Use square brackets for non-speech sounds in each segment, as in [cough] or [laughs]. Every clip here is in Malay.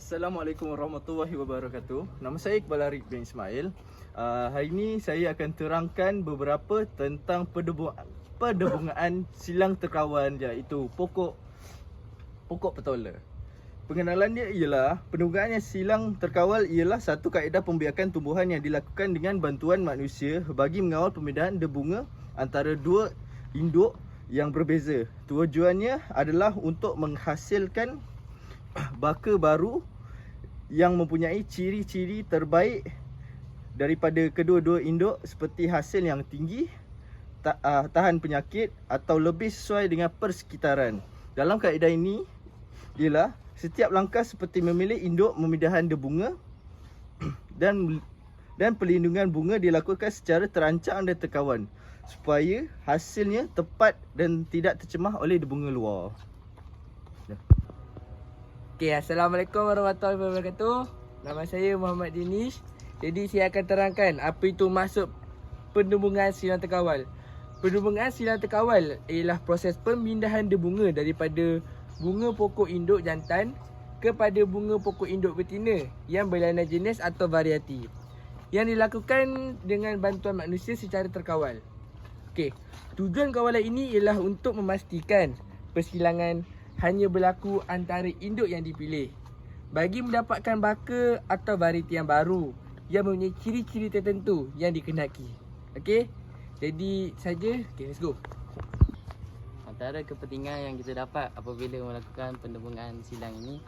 Assalamualaikum warahmatullahi wabarakatuh. Nama saya Iqbal Arif bin Ismail. Uh, hari ini saya akan terangkan beberapa tentang perdebungaan [laughs] silang terkawan iaitu pokok pokok petola. Pengenalan dia ialah pendebungaan yang silang terkawal ialah satu kaedah pembiakan tumbuhan yang dilakukan dengan bantuan manusia bagi mengawal pemindahan debunga antara dua induk yang berbeza. Tujuannya adalah untuk menghasilkan baka baru yang mempunyai ciri-ciri terbaik daripada kedua-dua induk seperti hasil yang tinggi, uh, tahan penyakit atau lebih sesuai dengan persekitaran. Dalam kaedah ini ialah setiap langkah seperti memilih induk memindahan debunga [clears throat] dan dan pelindungan bunga dilakukan secara terancang dan terkawan supaya hasilnya tepat dan tidak tercemah oleh debunga luar. Okay, Assalamualaikum warahmatullahi wabarakatuh. Nama saya Muhammad Dinish. Jadi saya akan terangkan apa itu maksud pendembungan silang terkawal. Pendembungan silang terkawal ialah proses pemindahan debunga daripada bunga pokok induk jantan kepada bunga pokok induk betina yang berlainan jenis atau variati. Yang dilakukan dengan bantuan manusia secara terkawal. Okey, tujuan kawalan ini ialah untuk memastikan persilangan hanya berlaku antara induk yang dipilih. Bagi mendapatkan baka atau varieti yang baru yang mempunyai ciri-ciri tertentu yang dikenaki. Okey? Jadi saja, okey let's go. Antara kepentingan yang kita dapat apabila melakukan pendebungan silang ini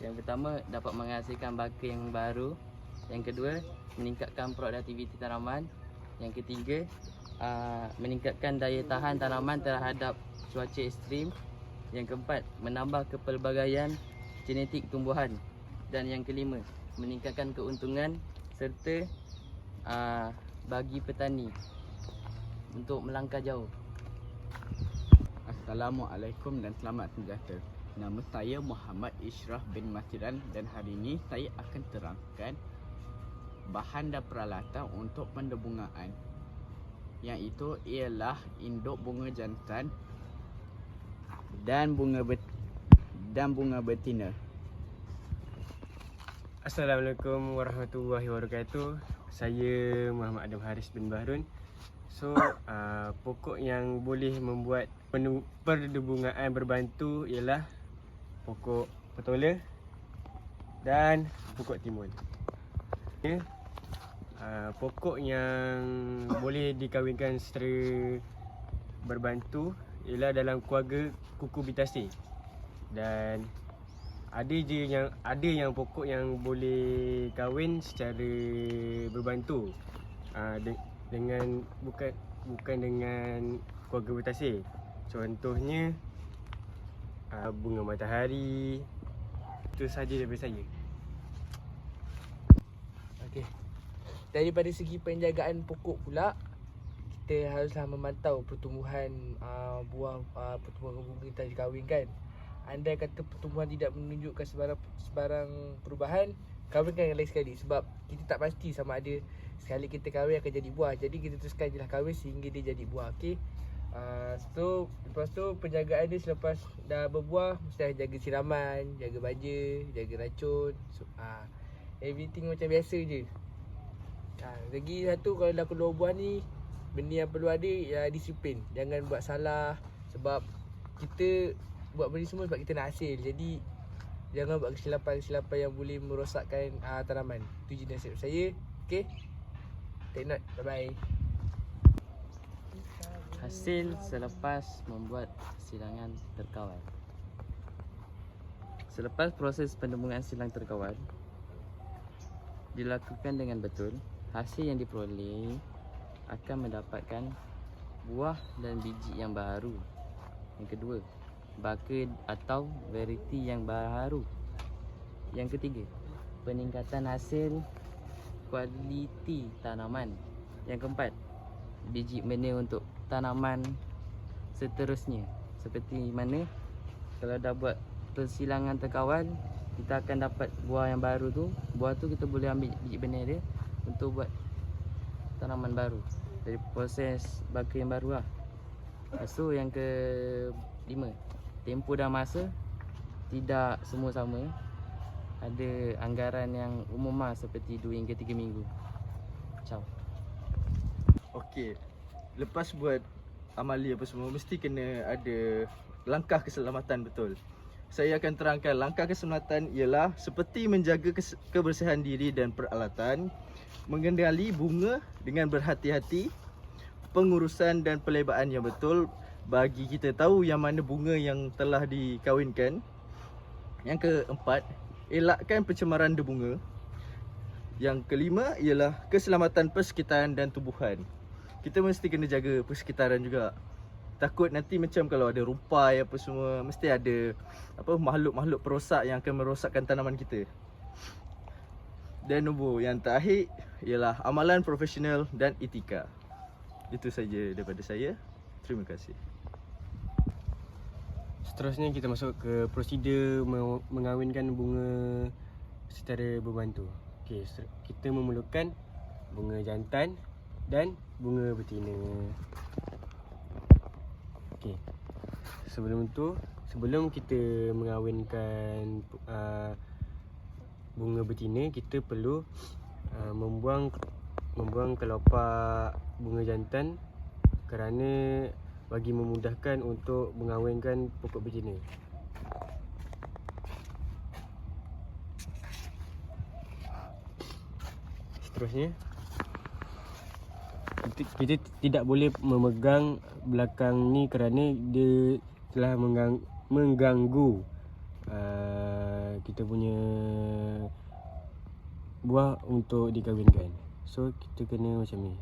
Yang pertama dapat menghasilkan baka yang baru Yang kedua meningkatkan produktiviti tanaman Yang ketiga aa, meningkatkan daya tahan tanaman terhadap cuaca ekstrim Yang keempat menambah kepelbagaian genetik tumbuhan Dan yang kelima meningkatkan keuntungan serta aa, bagi petani untuk melangkah jauh Assalamualaikum dan selamat sejahtera. Nama saya Muhammad Ishraf bin Masiran dan hari ini saya akan terangkan bahan dan peralatan untuk pendebungaan. Yang itu ialah induk bunga jantan dan bunga bet dan bunga betina. Assalamualaikum warahmatullahi wabarakatuh. Saya Muhammad Adam Haris bin Bahrun. So, [coughs] uh, pokok yang boleh membuat perdebungaan berbantu ialah pokok petola dan pokok timun. Ya. Uh, pokok yang boleh dikahwinkan secara berbantu ialah dalam keluarga cucurbitaceae. Dan ada je yang ada yang pokok yang boleh kahwin secara berbantu uh, de, dengan bukan bukan dengan keluarga. Contohnya uh, bunga matahari. Itu saja daripada saya. Okey. Daripada segi penjagaan pokok pula kita haruslah memantau pertumbuhan uh, buah uh, pertumbuhan bunga kita dikahwinkan. Andai kata pertumbuhan tidak menunjukkan sebarang sebarang perubahan, kahwinkan yang lain sekali sebab kita tak pasti sama ada sekali kita kahwin akan jadi buah. Jadi kita teruskan je lah kahwin sehingga dia jadi buah. Okey. Uh, so lepas tu penjagaan dia selepas dah berbuah mesti jaga siraman, jaga baja, jaga racun. So, uh, everything macam biasa je. Ha, lagi satu kalau dah keluar buah ni Benda yang perlu ada ya disiplin. Jangan buat salah Sebab kita buat benda semua sebab kita nak hasil. Jadi jangan buat kesilapan-kesilapan yang boleh merosakkan uh, tanaman. Itu je nasihat saya. Okay Take note. Bye bye Hasil selepas membuat silangan terkawal Selepas proses pendembungan silang terkawal Dilakukan dengan betul. Hasil yang diperoleh akan mendapatkan buah dan biji yang baru. Yang kedua Baka atau variety yang baru. Yang ketiga Peningkatan hasil kualiti tanaman. Yang keempat Biji benih untuk tanaman seterusnya. Seperti mana? Kalau dah buat persilangan terkawal Kita akan dapat buah yang baru tu. Buah tu kita boleh ambil biji benih dia Untuk buat tanaman baru Dari proses baka yang baru lah tu yang ke lima Tempoh dan masa Tidak semua sama ada anggaran yang umum lah seperti 2 hingga 3 minggu. Ciao. Okey. Lepas buat amali apa semua mesti kena ada langkah keselamatan betul. Saya akan terangkan langkah keselamatan ialah seperti menjaga kebersihan diri dan peralatan, mengendali bunga dengan berhati-hati, pengurusan dan pelebaan yang betul bagi kita tahu yang mana bunga yang telah dikawinkan. Yang keempat, elakkan pencemaran debunga. Yang kelima ialah keselamatan persekitaran dan tumbuhan. Kita mesti kena jaga persekitaran juga. Takut nanti macam kalau ada rumpai apa semua mesti ada apa makhluk-makhluk perosak yang akan merosakkan tanaman kita. Dan nombor yang terakhir ialah amalan profesional dan etika. Itu saja daripada saya. Terima kasih. Seterusnya kita masuk ke prosedur me- mengawinkan bunga secara berbantu. Okey, kita memerlukan bunga jantan dan bunga betina. Okey. Sebelum tu, sebelum kita mengawinkan uh, bunga betina, kita perlu uh, membuang membuang kelopak bunga jantan kerana bagi memudahkan untuk mengawinkan pokok betina. Seterusnya kita, kita tidak boleh memegang belakang ni kerana dia telah menggang, mengganggu uh, kita punya buah untuk dikawinkan. So kita kena macam ni.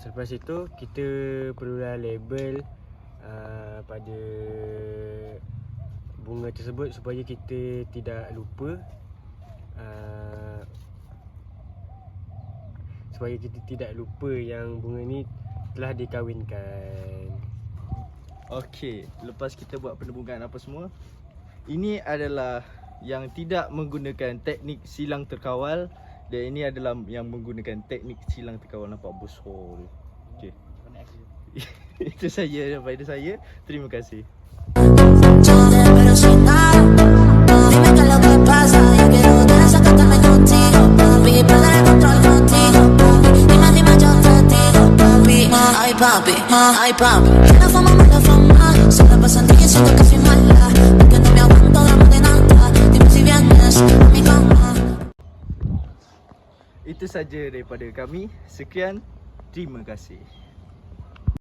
Selepas itu kita perlulah label uh, pada bunga tersebut supaya kita tidak lupa uh, supaya kita tidak lupa yang bunga ni telah dikawinkan. Okey, lepas kita buat penebungan apa semua, ini adalah yang tidak menggunakan teknik silang terkawal dan ini adalah yang menggunakan teknik silang terkawal nampak besar tu. Okey. [laughs] Itu saja daripada saya. Terima kasih. Dime qué es lo que pasa. Yo quiero desacatarme contigo, papi. Perder el control contigo, Ay, papi, ay, papi. La fama, mala fama. Pasan que soy mala. Porque no me aguanto de nada. Dime si vienes a mi cama. Itu saja daripada kami. Sekian. Terima kasih.